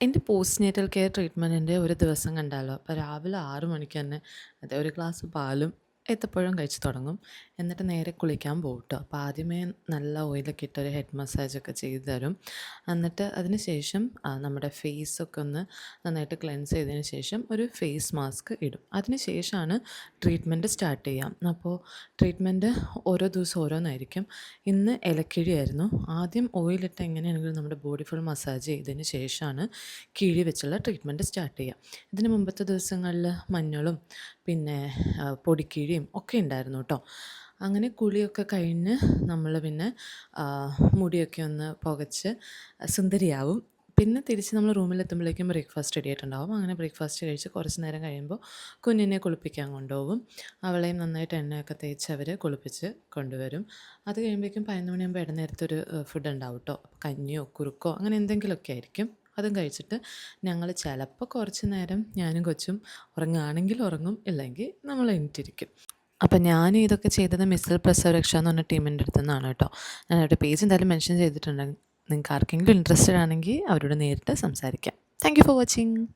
എന്റെ postnatal care ട്രീറ്റ്മെന്റിന്റെ ഒരു ദിവസം കണ്ടാലോ? അപ്പോൾ രാവിലെ ആറ് മണിക്ക് തന്നെ അതെ ഒരു ഗ്ലാസ് പാലും ഏത്തപ്പഴവും കഴിച്ച് തുടങ്ങും. എന്നിട്ട് നേരെ കുളിക്കാൻ പോകും കേട്ടോ അപ്പോൾ ആദ്യമേ നല്ല ഓയിലൊക്കെ ഇട്ടൊരു ഹെഡ് മസാജൊക്കെ ചെയ്ത് തരും. എന്നിട്ട് അതിന് ശേഷം നമ്മുടെ ഫേസൊക്കെ ഒന്ന് നന്നായിട്ട് ക്ലെൻസ് ചെയ്തതിന് ശേഷം ഒരു ഫേസ് മാസ്ക് ഇടും. അതിന് ശേഷമാണ് ട്രീറ്റ്മെന്റ് സ്റ്റാർട്ട് ചെയ്യാം. അപ്പോൾ ട്രീറ്റ്മെന്റ് ഓരോ ദിവസം ഓരോന്നായിരിക്കും. ഇന്ന് ഇലക്കിഴിയായിരുന്നു ആദ്യം ഓയിലിട്ട് എങ്ങനെയാണെങ്കിലും നമ്മുടെ ബോഡി ഫുൾ മസാജ് ചെയ്തതിന് ശേഷമാണ് കിഴി വെച്ചുള്ള ട്രീറ്റ്മെന്റ് സ്റ്റാർട്ട് ചെയ്യുക ഇതിന് മുമ്പത്തെ ദിവസങ്ങളിൽ മഞ്ഞളും പിന്നെ ആ, പൊടിക്കിഴിയും ഒക്കെ ഉണ്ടായിരുന്നു കേട്ടോ. അങ്ങനെ കുളിയൊക്കെ കഴിഞ്ഞ് നമ്മൾ പിന്നെ മുടിയൊക്കെ ഒന്ന് പുകച്ച് സുന്ദരിയാവും. പിന്നെ തിരിച്ച് നമ്മൾ റൂമിലെത്തുമ്പോഴേക്കും ബ്രേക്ക്ഫാസ്റ്റ് റെഡി ആയിട്ടുണ്ടാവും. അങ്ങനെ ബ്രേക്ക്ഫാസ്റ്റ് കഴിച്ച് കുറച്ച് നേരം കഴിയുമ്പോൾ കുഞ്ഞിനെ കുളിപ്പിക്കാൻ കൊണ്ടുപോകും. അവളെയും നന്നായിട്ട് എണ്ണയൊക്കെ തേച്ച് അവർ കുളിപ്പിച്ച് കൊണ്ടുവരും. അത് കഴിയുമ്പോഴേക്കും പതിനൊന്ന് മണിയാകുമ്പോൾ ഇടനേരത്തൊരു ഫുഡ് ഉണ്ടാവും കേട്ടോ. കഞ്ഞിയോ കുറുക്കോ അങ്ങനെ എന്തെങ്കിലുമൊക്കെ ആയിരിക്കും. അതും കഴിച്ചിട്ട് ഞങ്ങൾ ചിലപ്പോൾ കുറച്ച് നേരം ഞാനും കൊച്ചും ഉറങ്ങുകയാണെങ്കിൽ ഉറങ്ങും ഇല്ലെങ്കിൽ നമ്മൾ എണീറ്റിരിക്കും. അപ്പം ഞാൻ ഇതൊക്കെ ചെയ്തത് മിസ്സിൽ പ്രസവരക്ഷ എന്ന് പറഞ്ഞ ടീമിന്റെ അടുത്ത് നിന്നാണ് കേട്ടോ. ഞാൻ അവരുടെ പേജ് എന്തായാലും മെൻഷൻ ചെയ്തിട്ടുണ്ട്. നിങ്ങൾക്ക് ആർക്കെങ്കിലും ഇൻട്രസ്റ്റഡ് ആണെങ്കിൽ അവരോട് നേരിട്ട് സംസാരിക്കാം. Thank for watching